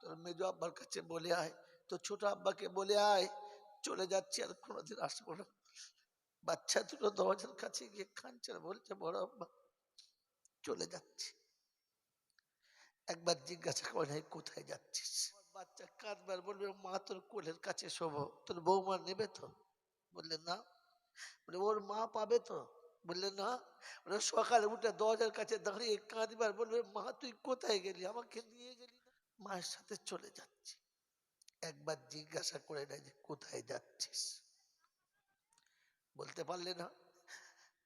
তোর মেজো আব্বার কাছে বলে আয়। তো ছোট আব্বাকে বলে আয়, চলে যাচ্ছি আর কোনোদিন আসব না। বাচ্চা দুটো দরজার কাছে গিয়ে আর বলছে, বড় আব্বা, চলে যাচ্ছি। একবার জিজ্ঞাসা করে "এই কোথায় যাচ্ছিস। বাচ্চা কাঁদবার বলবে, মা, তোর কোলের কাছে শোভো তোর বৌমা নেবে তো? বললে, না। বলে, ওর মা পাবে তো? বললে, না। সকালে উঠে দরজার কাছে দাঁড়িয়ে কাঁদবার বলবে, মা, তুই কোথায় গেলি? আমাকে নিয়ে গেলি? মায়ের সাথে চলে যাচ্ছি। একবার জিজ্ঞাসা করে নেয় যে কোথায় যাচ্ছিস? বলতে পারলে না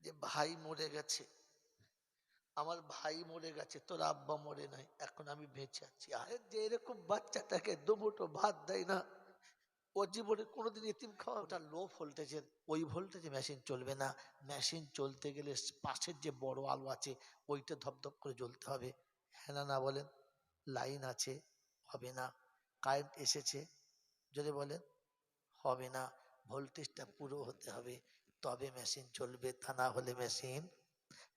যে ভাই মরে গেছে। আমার ভাই মরে গেছে, তোর আব্বা মরে নাই, এখন আমি বেঁচে আছি। আরে যে এরকম বাচ্চাটাকে দুমুটো ভাত দেয় না, ও জীবনে কোনোদিন এতিম খাওয়া ওটা লো ভোল্টেজের ওই ভোল্টেজে মেশিন চলবে না। মেশিন চলতে গেলে পাশের যে বড় আলো আছে, ওইটা ধপধপ করে জ্বলতে হবে। হ্যাঁ না বলেন। লাইন আছে, হবে না। কারেন্ট এসেছে, যদি বলেন, হবে না। ভোল্টেজটা পুরো হতে হবে। তবে মেশিন চলবে, তা না হলে মেশিন,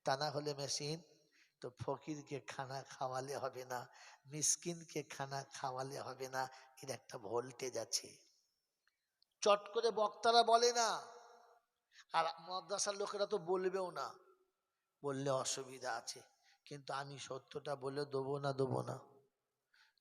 তা না হলে মেশিন। তো ফকিরকে খানা খাওয়ালে হবে না, মিসকিনকে খানা খাওয়ালে হবে না। এর একটা ভোল্টেজ আছে। চট করে বক্তারা বলে না। আর মাদ্রাসার লোকেরা তো বলবেও না। বললে অসুবিধা আছে। কিন্তু আমি সত্যটা বলে দেবো না দেবো না।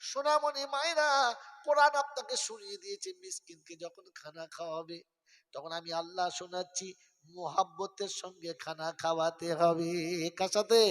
সোনামণি মায়েরা কোরআন আপনাকে শুনিয়ে দিয়েছে, মিসকিনকে যখন খানা খাওয়াবে, তখন আমি আল্লাহ শোনাচ্ছি, মোহাব্বতের সঙ্গে খানা খাওয়াতে হবে। কার সাথে?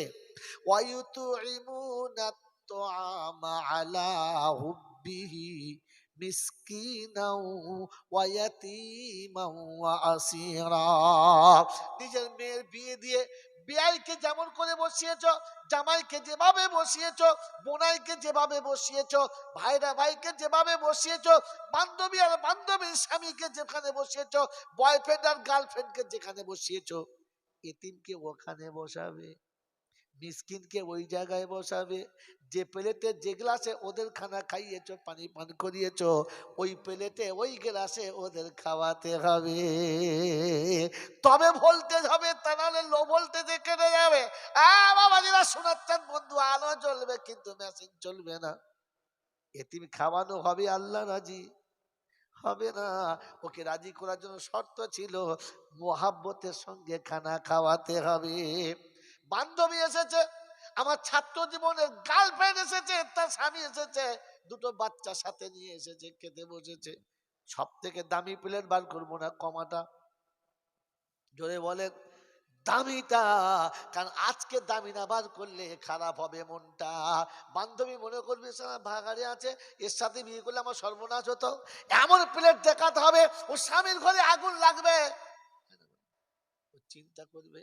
নিজের মেয়ের বিয়ে দিয়ে বিয়াইকে যেমন করে বসিয়েছ, জামাইকে যেভাবে বসিয়েছ, বোনাইকে যেভাবে বসিয়েছ, ভাইরা ভাইকে যেভাবে বসিয়েছ, বান্ধবী আর বান্ধবীর স্বামীকে যেখানে বসিয়েছ বয়ফ্রেন্ড আর গার্লফ্রেন্ডকে যেখানে বসিয়েছ, এতিমকে ওখানে বসাবে। মিসকিনকে ওই জায়গায় বসাবে যে প্লেটে যে গ্লাসে ওদের খানা খাইয়েছো পানি পান করিয়েছ ওই প্লেটে ওই গ্লাসে ওদের খাওয়াতে হবে তবে বলতে হবে তা লো ভোল্টেজে কেটে যাবে বাবাজিরা শোনাচ্ছেন বন্ধু আলো চলবে কিন্তু মেশিন চলবে না এতিম খাওয়ানো হবে আল্লাহ রাজি হবে না ওকে রাজি করার জন্য শর্ত ছিল মোহাব্বতের সঙ্গে খানা খাওয়াতে হবে বান্ধবী এসেছে, আমার ছাত্র জীবনের গার্লফ্রেন্ড এসেছে, তার স্বামী এসেছে, দুটো বাচ্চা সাথে নিয়ে এসেছে, খেতে বসেছে। সব থেকে দামি প্লেট বার করব না কমাটা। জোরে বলে, দামিটা, কারণ আজকে দামি না, বার করলে খারাপ হবে মনটা। বান্ধবী মনে করবে ভাগাড়ে আছে, এর সাথে বিয়ে করলে আমার সর্বনাশ হতো। এমন প্লেট দেখাতে হবে ও স্বামীর ঘরে আগুন লাগবে। চিন্তা করবে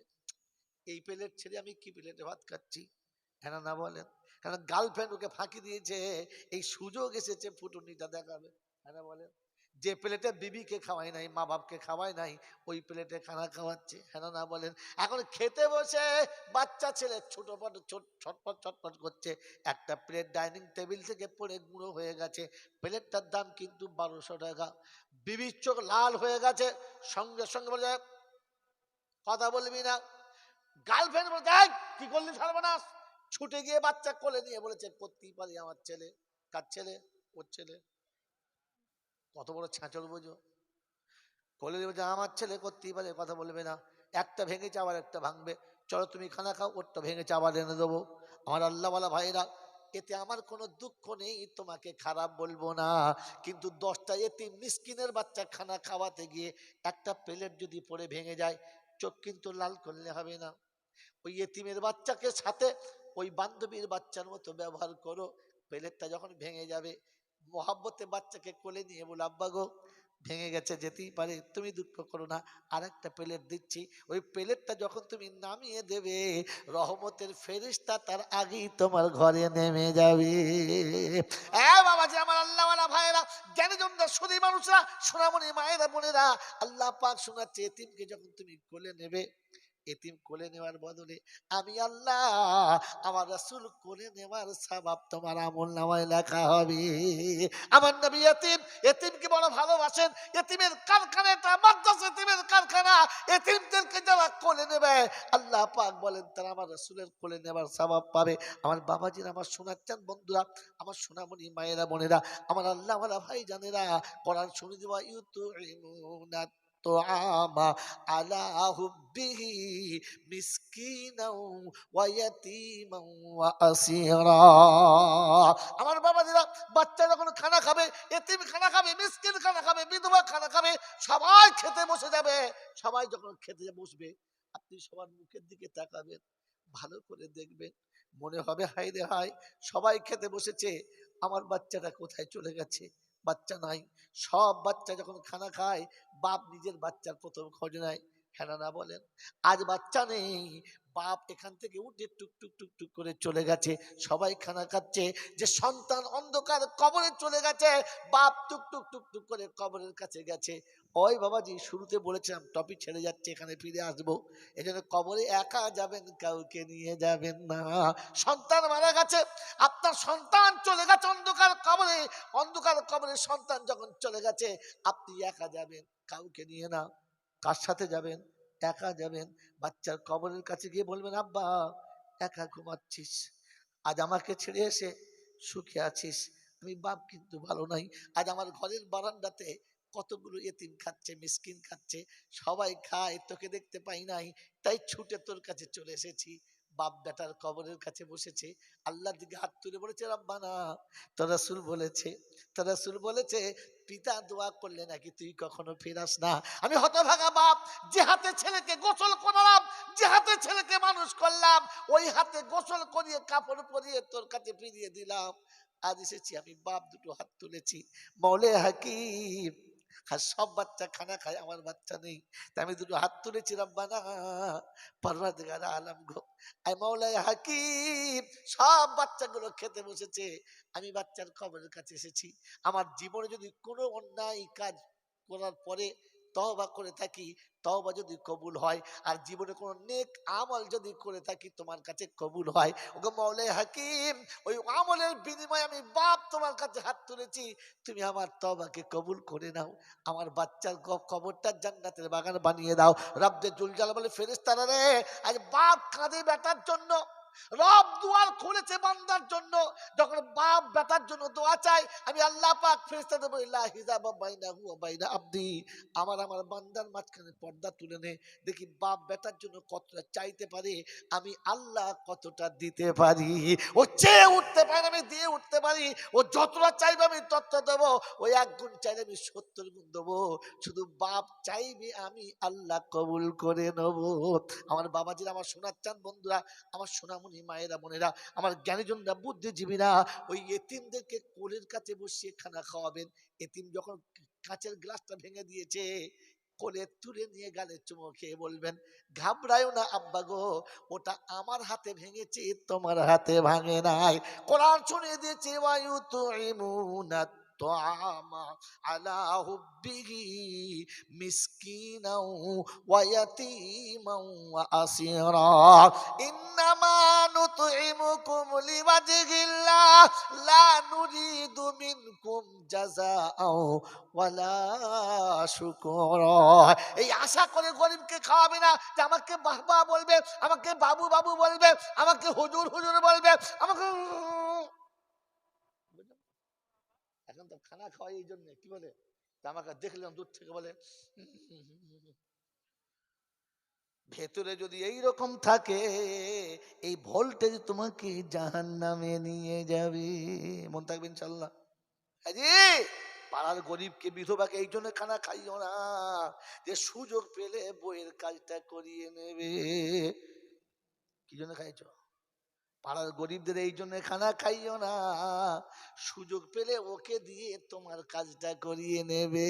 এই প্লেট ছেড়ে আমি কি প্লেটে ভাত খাচ্ছি? হ্যাঁ না বলেন। কারণ গার্লফ্রেন্ড ওকে ফাঁকি দিয়েছে? এই সুযোগ এসেছে ফুটুনিটা দেখাবে। হ্যাঁ না বলেন, যে প্লেটে বিবিকে খাওয়াই নাই মা বাপকে খাওয়াই নাই, ওই প্লেটে খানা খাওয়াচ্ছে? হ্যাঁ না বলেন। এখন খেতে বসে বাচ্চা ছেলে ছোট পট ছটপট ছটপট করছে। একটা প্লেট ডাইনিং টেবিল থেকে পড়ে গুঁড়ো হয়ে গেছে। প্লেটটার দাম কিন্তু বারোশো টাকা। বিবির চোখ লাল হয়ে গেছে। সঙ্গে সঙ্গে বলে, কথা বলবি না। গার্লফ্রেন্ড বলে, দেখ, কি করলি সর্বনাশ? ছুটে গিয়ে বাচ্চা কোলে নিয়ে বলেছে করতেই পারি আমার ছেলে, কার ছেলে? ওর ছেলে। কত বড় ছাঁচল বোঝো। কোলে বলছে, আমার ছেলে করতেই পারে কথা বলবে না। একটা ভেঙেছে আবার একটা ভাঙবে। চলো তুমি খানা খাও, ওরটা ভেঙেছে আবার এনে দেবো। আমার আল্লাহওয়ালা ভাইরা এতে আমার কোনো দুঃখ নেই, তোমাকে খারাপ বলব না। কিন্তু দশটা এতে মিসকিনের বাচ্চা খানা খাওয়াতে গিয়ে একটা প্লেট যদি পড়ে ভেঙে যায়, চোখ কিন্তু লাল করলে হবে না। ওই এতিমের বাচ্চাকে সাথে ওই বান্ধবীর বাচ্চার মতো ব্যবহার করো, প্লেটটা যখন ভেঙে যাবে মহাব্বতে বাচ্চাকে কোলে নিয়ে বলো, আব্বা গো, ভেঙে গেছে, যেতেই পারে, তুমি দুঃখ করো না আর একটা প্লেট দিচ্ছি। ওই প্লেটটা যখন তুমি নামিয়ে দেবে, রহমতের ফেরিস্তা তার আগেই তোমার ঘরে নেমে যাবে। হ্যাঁ বাবাজি, আমার ভাইয়েরা সুদী মানুষরা, সোনামণি মায়েরা, বোনেরা, আল্লাহ পাক শোনাচ্ছে, এতিমকে যখন তুমি কোলে নেবে এতিম কোলে নেওয়ার বদলে আমি আল্লাহ, আমার রাসূল কোলে নেওয়ার স্বভাব তোমার আমল নামায় লেখা হবে। আমার নবী এতিম, এতিমকে বড় ভালোবাসেন। এতিমের কারখানা এটা মাদ্রাসা এতিমের কারখানা। এতিমদেরকে যারা কোলে নেবে, আল্লাহ পাক বলেন, তারা আমার রাসূলের কোলে নেবার স্বভাব পাবে। আমার বাবাজির, আমার শোনাচ্ছেন বন্ধুরা, আমার সোনামণি, মায়েরা, বোনেরা, আমার আল্লাহ ভাই জানেরা কোরআন শুনে দেওয়া ইউতুইমুনা الطعام على حبه مسكينا ويتيما واسيرا আমার বাবাজিরা বাচ্চা যখন খানা খাবে এতিম খানা খাবে মিসকিন খানা খাবে বিধবা খানা খাবে সবাই খেতে বসে যাবে সবাই যখন খেতে বসবে আপনি সবার মুখের দিকে তাকাবেন ভালো করে দেখবেন মনে হবে হাই রে হাই সবাই খেতে বসেছে আমার বাচ্চাটা কোথায় চলে গেছে বাচ্চা নাই। সব বাচ্চা যখন খানা খায়, বাপ নিজের বাচ্চার প্রথম খোঁজ নেয়। হ্যাঁ না বলেন। আজ বাচ্চা নেই। বাপ এখান থেকে উঠে টুক টুক টুক টুক করে চলে গেছে। সবাই খানা খাচ্ছে। যে সন্তান অন্ধকার কবরে চলে গেছে, বাপ টুক টুক টুক টুক করে কবরের কাছে গেছে। ওই বাবাজি শুরুতে বলেছিলাম টপিক ছেড়ে যাচ্ছে, এখানে ফিরে আসব। এই জন্য কবরে একা যাবেন, কাউকে নিয়ে যাবেন না। সন্তান মারা গেছে আপনার সন্তান চলে গেছে অন্ধকার কবরে। অন্ধকার কবরে সন্তান যখন চলে গেছে, আপনি একা যাবেন, কাউকে নিয়ে না। কার সাথে যাবেন? একা যাবেন। বাচ্চার কবরের কাছে গিয়ে বলবেন, আব্বা, একা ঘুমাচ্ছিস। আজ আমাকে ছেড়ে এসে সুখে আছিস। আমি বাপ কিন্তু ভালো নাই। আজ আমার ঘরের বারান্দাতে কতগুলো এতিম খাচ্ছে, মিসকিন খাচ্ছে, সবাই খায়, তোকে দেখতে পাই নাই, তাই ছুটে তোর কাছে চলে এসেছি। বাপ বেটার কবরের কাছে বসেছে আল্লাহর দিকে হাত তুলে বলেছে, রাব্বানা। তোর রাসূল বলেছে তোর রাসূল বলেছে, পিতা দোয়া করলে নাকি তুই কখনো ফেরাস না? আমি হতভাগা বাপ, যে হাতে ছেলেকে গোসল করালাম, যে হাতে ছেলেকে মানুষ করলাম, ওই হাতে গোসল করিয়ে, কাপড় পরিয়ে তোর কাছে ফিরিয়ে দিলাম। আজ এসেছি, আমি বাপ দুটো হাত তুলেছি, মৌলে হাকিম। আর সব বাচ্চা খানা খায়, আমার বাচ্চা নেই। আমি দুটো হাত তুলেছি, রব্বানা পরওয়ারদিগার আলম গো আই মাওলাই হাকিম, সব বাচ্চাগুলো খেতে বসেছে। আমি বাচ্চার খবরের কাছে এসেছি। আমার জীবনে যদি কোনো অন্যায় কাজ করার পরে তওবা করে থাকি তওবা যদি কবুল হয়, আর জীবনে কোনো নেক আমল যদি করে থাকি, তোমার কাছে কবুল হয়। ওগো মৌলে হাকিম, ওই আমলের বিনিময়ে আমি বাপ তোমার কাছে হাত তুলেছি। তুমি আমার তবাকে কবুল করে নাও। আমার বাচ্চার কবরটার কবরটা জান্নাতের বাগান বানিয়ে দাও। রাব্দে জুলজাল বলে ফেরেস্তারা রে, আজ বাপ কাঁদে বেটার জন্য। রব দুয়ার খুলেছে বান্দার জন্য। যখন বাপ বেটার জন্য দোয়া চাই আমি আল্লাহ পাক ফেরেশতাদের বলি লা হিজাবা বাইনাহু ওয়া বাইনা আবদি। আমার আমার বান্দার মাঝখানে পর্দা তুলে নে। দেখি বাপ বেটার জন্য কতটা চাইতে পারে, আমি আল্লাহ কতটা দিতে পারি। ও চেয়ে উঠতে পারে আমি দিয়ে উঠতে পারি। ও যতটা চাইবে আমি তত দেবো। ওই এক গুণ চাইলে আমি সত্তর গুণ দেবো। শুধু বাপ চাইবে আমি আল্লাহ কবুল করে নেব। আমার বাবাজিরা, আমার শোনাচ্ছেন বন্ধুরা, আমার সোনামণি মায়েরা, বোনেরা, আমার জ্ঞানীজনরা, বুদ্ধিজীবীরা ওই এতিমদেরকে কোলের কাছে বসিয়ে খানা খাওয়াবেন। এতিম যখন কাঁচের গ্লাসটা ভেঙে দিয়েছে, কোলে তুলে নিয়ে গালে চুমো খেয়ে বলবেন ঘাবড়ায়ও না আব্বা গো, ওটা আমার হাতে ভেঙেছে, তোমার হাতে ভাঙে নাই। কোরআন শুনিয়ে দিয়েছে বায়ু তো الطعام على حبه مسكينا ويتيما وأسيرا إنما نطعمكم لوجه الله لا نريد منكم جزاء ولا شكورا এই আশা করে গরিবকে খাওয়াবে না যে আমাকে বাবা বলবে আমাকে বাবু বাবু বলবে আমাকে হুজুর হুজুর বলবে আমাকে এখন তো খানা খাওয়াই এই জন্য, কি বলে? আমাকে দেখলাম দূর থেকে বলে, ভেতরে যদি এই রকম থাকে, এই ভোল্টেজ তোমাকে জাহান নামে নিয়ে যাবে। মন থাকবে ইনশাল্লাহ জি পাড়ার গরিবকে, বিধবাকে এই জন্য খানা খাইও না, যে সুযোগ পেলে বইয়ের কাজটা করিয়ে নেবে। কি জন্য খাইছো? পাড়ার গরিবদের এই জন্য খানা খাইও না। সুযোগ পেলে ওকে দিয়ে তোমার কাজটা করিয়ে নেবে।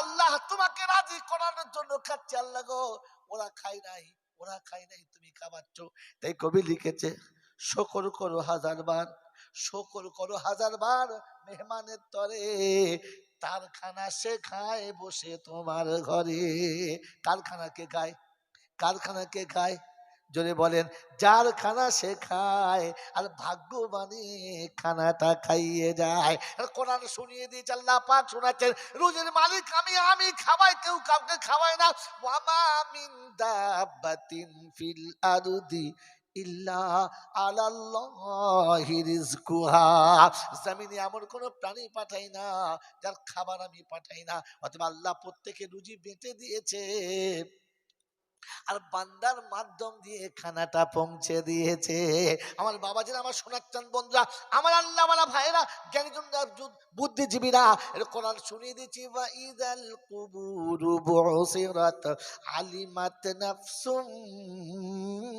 আল্লাহ তোমাকে রাজি করানোর জন্য খাচ্ছে আল্লাহ গো। ওরা খায় নাই, ওরা খায় নাই, তুমি খাওয়াচ্ছ তাই কবি লিখেছে, শকর করো হাজার বার, শকর করো হাজার বার মেহমানের তরে তার খানা সে খায় বসে তোমার ঘরে। কারখানা কে খায় কারখানা কে খায় জোরে বলেন, যার খানা সে খায় আর ভাগ্যবানী খানাটা খাইয়ে যায়। কোরআন শুনিয়ে দিয়েছে, আল্লাহ পাক শোনাচ্ছেন, রোজের মালিক আমি আমি খাওয়াই, কেউ কাউকে খাওয়াই না। ওয়ামা মিন ফিল ইল্লা আলাল্লাহি রিজকুহা জমিনে এমন কোনো প্রাণী পাঠাই না, যার খাবার আমি পাঠাই না, অথবা আল্লাহ প্রত্যেকে রুজি বেঁটে দিয়েছে। আর বান্দার মাধ্যম দিয়ে খানাটা পৌঁছে দিয়েছে। আমার বাবাজিরা, আমার শোনাচ্ছেন বন্ধুরা, আমার আল্লাহ মালা ভাইরা জ্ঞানীজন বুদ্ধিজীবীরা কোরআন শুনিয়ে দিচ্ছি বা ইদাল কুবুরু বুসিরাত আলিমাত নাফসুম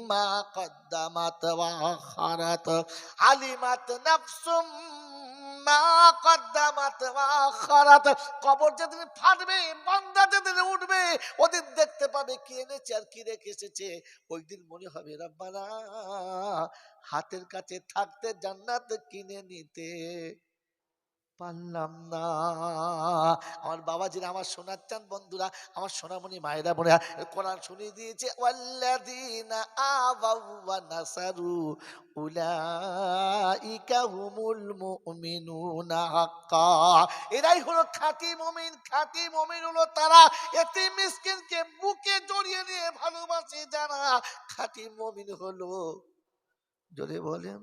মা কদ্দামাত ওয়া আখারাত। আলিমাত নাফসুম কবর যেদিন ফাটবে, বান্দা যেদিন উঠবে, ওদিন দেখতে পাবে কি এনেছে আর কি রেখে এসেছে? ওই দিন মনে হবে, রাব্বানা, হাতের কাছে থাকতে জান্নাত কিনে নিতে। পারলাম না। আমার বাবাজিরা আমার শোনাচ্ছেন বন্ধুরা, আমার সোনামণি মায়েরা বোনে কোরআন শুনিয়ে দিয়েছে, ওয়াল্লাযীনা আওয়াউ ওয়া নাসারু উলাইকা হুমুল মুমিনুনা হাক্কা। এরাই হলো খাঁটি মুমিন খাঁটি মুমিন হলো তারা। এতিম মিসকিনকে বুকে জড়িয়ে নিয়ে ভালোবাসে যারা। খাঁটি মুমিন হলো, জোরে বলেন,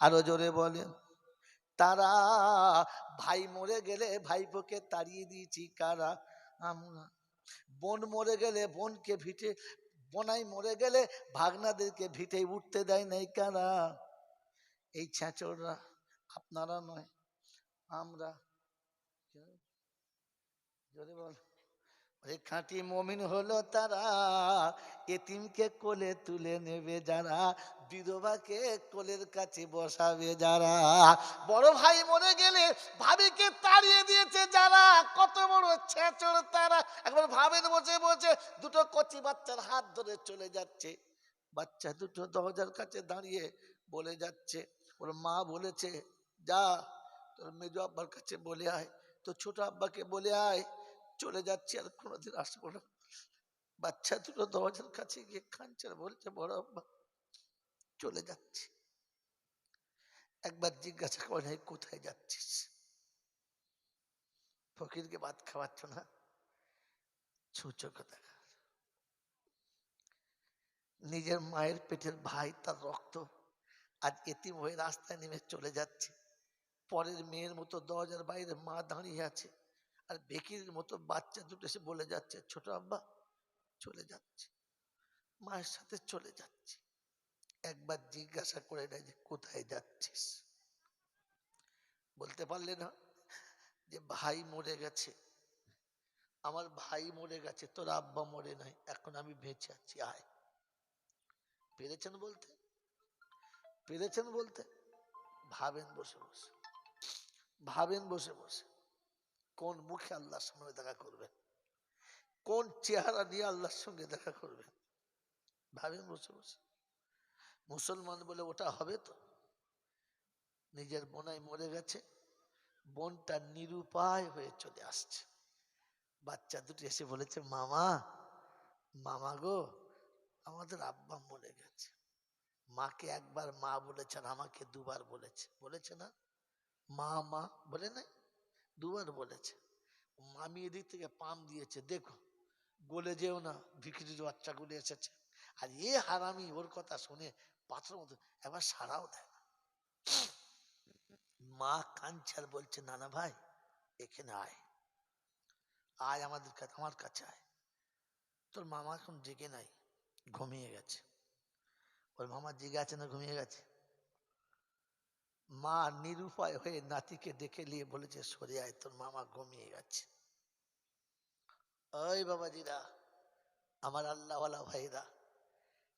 আরও জোরে বলেন। তারা। ভাই মরে গেলে ভাইপোকে তাড়িয়ে দিয়েছি কারা? আমরা বোন মরে গেলে বোনকে ভিটে, বোনাই মরে গেলে ভাগনাদেরকে ভিটে উঠতে দেয় নাই কারা? এই ছ্যাঁচড়রা আপনারা নয়, আমরা। জোরে বল। ওই খাঁটি মমিন হলো তারা। এতিমকে কোলে তুলে নেবে যারা, বিধবাকে কোলের কাছে বসাবে যারা। বড় ভাই মরে গেলে ভাবিকে তাড়িয়ে দিয়েছে যারা। কত বড় ছেঁচড় তারা। একবার ভাবেন বসে বসে দুটো কচি বাচ্চার হাত ধরে চলে যাচ্ছে। বাচ্চা দুটো দরজার কাছে দাঁড়িয়ে বলে যাচ্ছে, ওর মা বলেছে, যা। তোর মেজ আব্বার কাছে বলে আয় তো ছোট আব্বাকে বলে আয়। চলে যাচ্ছি আর কোনোদিন আসব না। বাচ্চা দুটো দরজার কাছে গিয়ে কাঁদছে বলছে, বড় আব্বা, চলে যাচ্ছি। একবার জিজ্ঞাসা করেন "এই কোথায় যাচ্ছিস? ফকিরকে ভাত খাওয়াচ্ছ না? ছুঁচো কথা। নিজের মায়ের পেটের ভাই তার রক্ত আজ এতিম হয়ে রাস্তায় নেমে চলে যাচ্ছে। পরের মেয়ের মতো দরজার বাইরে মা দাঁড়িয়ে আছে। আর বেকির মতো বাচ্চা দুটো এসে বলে যাচ্ছে, ছোট আব্বা, চলে যাচ্ছে। মায়ের সাথে চলে যাচ্ছে। একবার জিজ্ঞাসা করে নেয় যে, কোথায় যাচ্ছিস? বলতে পারলে না, যে ভাই মরে গেছে। আমার ভাই মরে গেছে, তোর আব্বা মরে নাই, এখন আমি বেঁচে আছি, আয়। পেরেছেন বলতে? পেরেছেন বলতে? ভাবেন বসে বসে। ভাবেন বসে বসে। কোন মুখে আল্লাহর সঙ্গে দেখা করবেন কোন চেহারা নিয়ে আল্লাহর সঙ্গে দেখা করবেন ভাবেন বসে বসে। মুসলমান বলে ওটা হবে তো? নিজের বোনাই মরে গেছে, বোনটা নিরুপায় হয়ে চলে আসছে। বাচ্চা দুটি এসে বলেছে, মামা মামা গো, আমাদের আব্বা মরে গেছে। মাকে একবার মা বলেছেন আমাকে দুবার বলেছে। বলেছে না? মা মা, বলে নাই? দুবার বলেছে, মামি এদিক থেকে পাম দিয়েছে, দেখো, গলে যেও না, ভিখিরির বাচ্চাগুলো এসেছে। আর এ হারামি, ওর কথা শুনে পাথর মতো একবার সারাও দেয় না। মা কাঞ্চার বলছে, নানা ভাই, এখানে আয়। আয় আমাদের কাছে, আমার কাছে আয়। তোর মামা এখন জেগে নাই, ঘুমিয়ে গেছে। ওর মামা জেগে আছে না ঘুমিয়ে গেছে? মা নিরুপায় হয়ে নাতিকে ডেকে নিয়ে বলেছে, সরে আয়, তোর মামা ঘুমিয়ে গেছে। ওই বাবাজিরা, আমার আল্লাহওয়ালা ভাইরা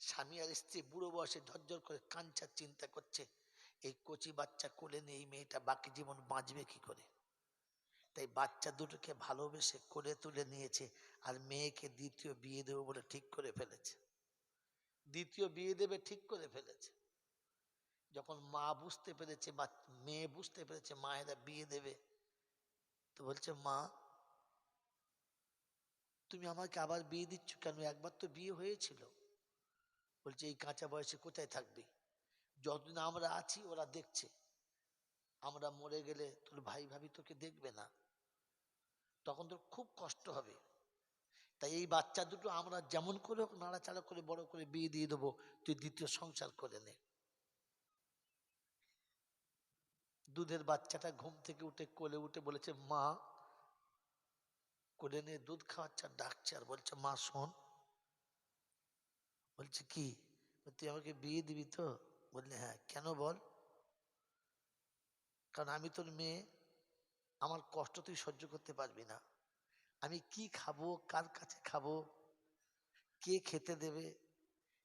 স্বামী আর স্ত্রী বুড়ো বয়সে ঝরঝর করে কাঞ্চার চিন্তা করছে, এই কচি বাচ্চা কোলে নিয়ে এই মেয়েটা বাকি জীবন বাঁচবে কি করে? তাই বাচ্চা দুটোকে ভালোবেসে কোলে তুলে নিয়েছে আর মেয়েকে দ্বিতীয় বিয়ে দেবে বলে ঠিক করে ফেলেছে। দ্বিতীয় বিয়ে দেবে ঠিক করে ফেলেছে। যখন মা বুঝতে পেরেছে বা মেয়ে বুঝতে পেরেছে, মায়েরা বিয়ে দেবে, তো বলছে, মা, তুমি আমাকে আবার বিয়ে দিচ্ছ কেন? একবার তো বিয়ে হয়েছিল। বলছে, এই কাঁচা বয়সে কোথায় থাকবি? যতদিন আমরা আছি, ওরা দেখছে। আমরা মরে গেলে তোর ভাই ভাবি তোকে দেখবে না। তখন তোর খুব কষ্ট হবে। তাই এই বাচ্চা দুটো আমরা যেমন করে হোক নাড়াচাড়া করে, বড় করে বিয়ে দিয়ে দেবো। তুই দ্বিতীয় সংসার করে নে। দুধের বাচ্চাটা ঘুম থেকে উঠে কোলে উঠে বলেছে, মা, কোলে নিয়ে দুধ খাওয়াচ্ছে ডাকছে আর বলছে, মা, শোন। বলছে, কি? তুই আমাকে বিয়ে দিবি তো? বললে হ্যাঁ। কেন বল? কারণ আমি তোর মেয়ে, আমার কষ্ট তুই সহ্য করতে পারবি না। আমি কি খাব, কার কাছে খাব, কে খেতে দেবে,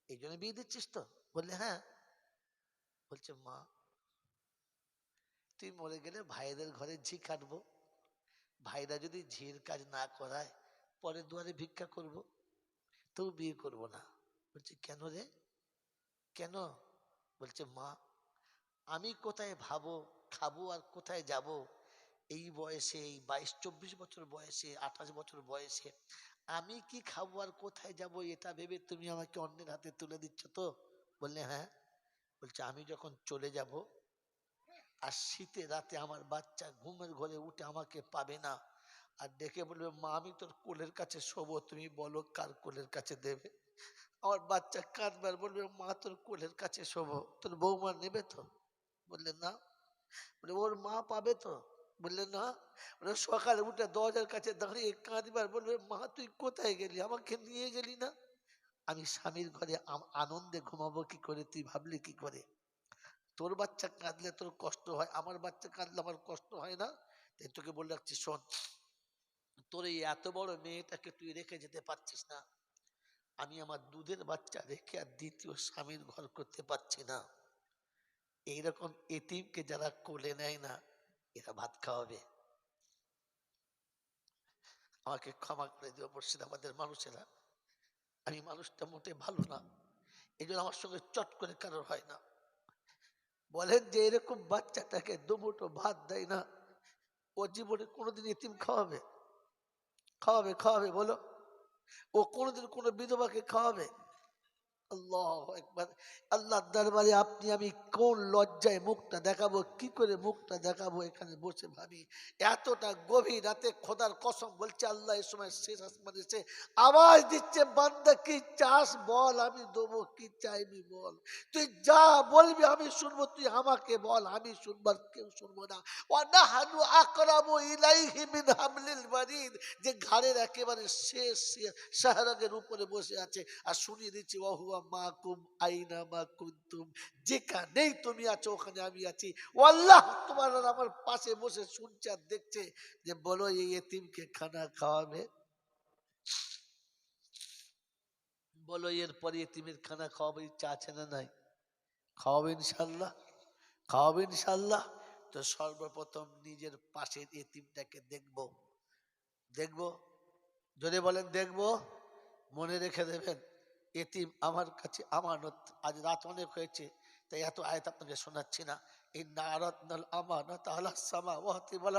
এই জন্য বিয়ে দিচ্ছিস তো? বললে হ্যাঁ। বলছে, মা তুই মরে গেলে ভাইদের ঘরে ঝি কাটবো ভাইরা যদি ঝির কাজ না করায় পরে দুয়ারে ভিক্ষা করব। তবু বিয়ে করব না। বলছে, কেন রে? কেন? বলছে, মা, আমি কোথায় ভাবো, খাব আর কোথায় যাব? এই বয়সে, এই বাইশ, চব্বিশ বছর বয়সে, আঠাশ বছর বয়সে, আমি কি খাব আর কোথায় যাব, এটা ভেবে তুমি আমাকে অন্যের হাতে তুলে দিচ্ছ তো? বললে হ্যাঁ। বলছে, আমি যখন চলে যাব আর শীতে রাতে আমার বাচ্চা ঘুমের ঘরে উঠে আমাকে পাবে না। আর ডেকে বলবে, মা, আমি তোর কোলের কাছে শোবো, তুমি বলো কার কোলের কাছে দেবে? আমার বাচ্চা কাঁদবে আর বলবে, মা, তোর কোলের কাছে শোবো, তোর বৌমা নেবে তো? বললে, না। বলে, ওর মা পাবে তো? বললে, না। বলে, সকালে উঠে দরজার কাছে দাঁড়িয়ে কাঁদবে আর বলবে, মা, তুই কোথায় গেলি? আমাকে নিয়ে গেলি না? আমি স্বামীর ঘরে আনন্দে ঘুমাবো, কি করে? তুই ভাবলি কি করে? তোর বাচ্চা কাঁদলে তোর কষ্ট হয়, আমার বাচ্চা কাঁদলে আমার কষ্ট হয় না? তাই তোকে বলে রাখছি, শোন, তোর এই এত বড় মেয়েটাকে তুই রেখে যেতে পারছিস না। আমি আমার দুধের বাচ্চা রেখে আর দ্বিতীয় স্বামীর ঘর করতে পারছি না। এইরকম এতিমকে যারা কোলে নেয় না, এরা ভাত খাওয়াবে। আমাকে ক্ষমা করে দিও মুর্শিদাবাদের মানুষেরা। আমি মানুষটা মোটে ভালো না। এই আমার সঙ্গে চট করে কারোর হয় না। বলেন যে এরকম বাচ্চাটাকে দুমুটো ভাত দেয় না, ও জীবনে কোনোদিন এতিম খাওয়াবে। খাওয়াবে খাওয়াবে, বলো। ও কোনোদিন কোনো বিধবাকে খাওয়াবে। আল্লাহ দরবারে আপনি, আমি কোন লজ্জায় মুখটা দেখাবো, কি করে মুখটা দেখাবো এখানে বসে ভাবি। এতটা গভীর রাতে খোদার কসম বলছে, আল্লাহ এই সময় শেষ আওয়াজ দিচ্ছে, বান্দা কি চাস বল, আমি দেবো, কি চাইবি বল। তুই যা বলবি আমি শুনব, তুই আমাকে বল, আমি শুনবার কেউ শুনব না। ওয়ানাহানু আকরামু ইলাইহি হামলিল বারিদ যে ঘাড়ের একেবারে শেষ শাহরাগের উপরে বসে আছে। আর শুনিয়ে দিচ্ছি ওহুয়া মাকুম আইনা মা কুনতুম। যেখানেই তুমি আছো, ওখানে আমি আছি। ও তোমার আমার পাশে বসে শুনছে আর দেখছে যে বলো, এই এতিমকে খানা খাওয়াবে? বলো এতিমের খানা খাওয়াবে, ইচ্ছা আছে না নাই? খাওয়াবে ইনশাল্লাহ খাওয়াবে ইনশাল্লাহ তো সর্বপ্রথম নিজের পাশের এতিমটাকে দেখব। দেখব? যদি বলেন, দেখব? মনে রেখে দেবেন। এতিম আমার কাছে আমানত, আজ রাত অনেক হয়েছে, তাই এত আয়াত আপনাকে শোনাচ্ছি না। এই নারত্নাল আমানত আল্লাহ সামা ওয়াতি বল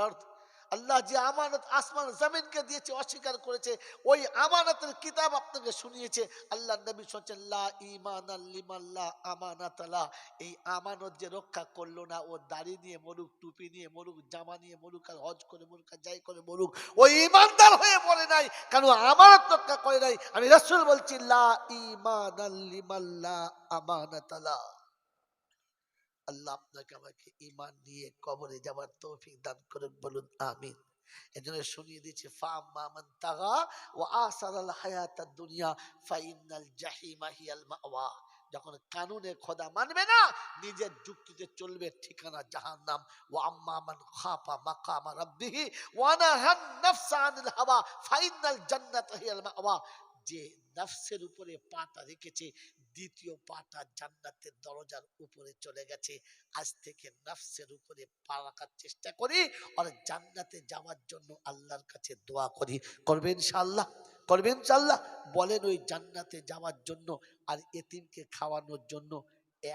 আল্লাহ যে আমানত আসমান জমিনকে দিয়েছে, অস্বীকার করেছে, ওই আমানতের কিতাব আপনাকে শুনিয়েছে। আল্লাহ নবী সচ্ছেন লা ইমান এই আমানত যে রক্ষা করল না, ও দাড়ি নিয়ে মরুক, টুপি নিয়ে মরুক, জামা নিয়ে মরুক, আর হজ করে মরুক, আর যাই করে মরুক ওই ইমানদার হয়ে পড়ে নাই, কেন আমানত রক্ষা করে নাই? আমি রাসূল বলছি, লা ইমান আল্লিমাল্লা আমানাতালা আল্লাহ আপনাকে আমাকে ইমান নিয়ে কবরে যাওয়ার তৌফিক দান করুন, বলুন, আমিন। এজন্য শুনিয়ে দিচ্ছে, ফাম মামান তাগা ও আসার আল হায়াত দুনিয়া ফাইনাল জাহিমা হিয়াল মাওয়া। যখন কানুনে খোদা মানবে না, নিজের যুক্তিতে চলবে ঠিকানা জাহান্নাম। ও আম্মা মান খাফা মাকামা রাব্বিহি ওয়া নাহান নাফসা আনিল হাওয়া ফাইনাল জান্নাত হিয়াল মাওয়া। যে নফসের উপরে পাতা রেখেছে দ্বিতীয় পাটা জান্নাতের দরজার উপরে চলে গেছে। আজ থেকে নাফসের উপরে পা রাখার চেষ্টা করি আর জান্নাতে যাওয়ার জন্য আল্লাহর কাছে দোয়া করি। করবেন ইনশাআল্লাহ করবেন ইনশাআল্লাহ। বলেন ওই জান্নাতে যাওয়ার জন্য আর এতিমকে খাওয়ানোর জন্য